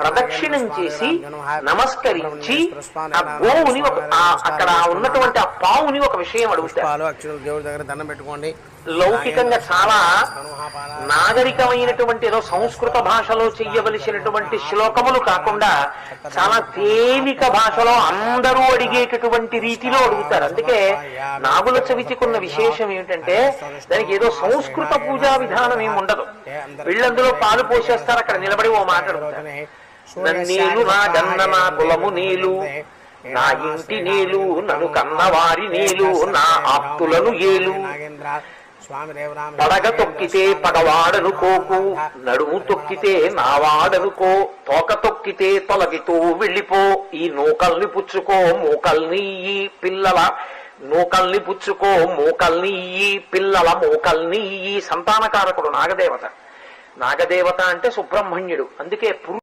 ప్రదక్షిణం చేసి నమస్కరించి ఆ గోవుని ఒక అక్కడ ఉన్నటువంటి ఆ పావుని ఒక విషయం అడుగుతారు అక్షరాలు దేవుడి దగ్గర దండం పెట్టుకోండి. లౌకికంగా చాలా నాగరికమైనటువంటి ఏదో సంస్కృత భాషలో చెయ్యవలసినటువంటి శ్లోకములు కాకుండా చాలా తేలిక భాషలో అందరూ అడిగేటటువంటి రీతిలో అడుగుతారు. అందుకే నాగుల చవితికున్న విశేషం ఏమిటంటే దానికి ఏదో సంస్కృత పూజా విధానం ఏమి ఉండదు. వీళ్ళందులో పాలు పోసేస్తారు అక్కడ నిలబడి ఓ మాట్లాడుతారు అడుగుతారు. నా గన్న నా కులము నీలు నా ఇంటి నీలు నన్ను కన్నవారి నీలు నా ఆప్తులను ఏలు. పడగ తొక్కితే పగవాడనుకోకు నడుము తొక్కితే నావాడనుకో తోక తొక్కితే తొలగితూ వెళ్ళిపో ఈ నూకల్ని పుచ్చుకో మూకల్ని ఈ పిల్లల నూకల్ని పుచ్చుకో మూకల్ని ఈ పిల్లల మూకల్ని ఈ సంతానకారకుడు నాగదేవత. నాగదేవత అంటే సుబ్రహ్మణ్యుడు. అందుకే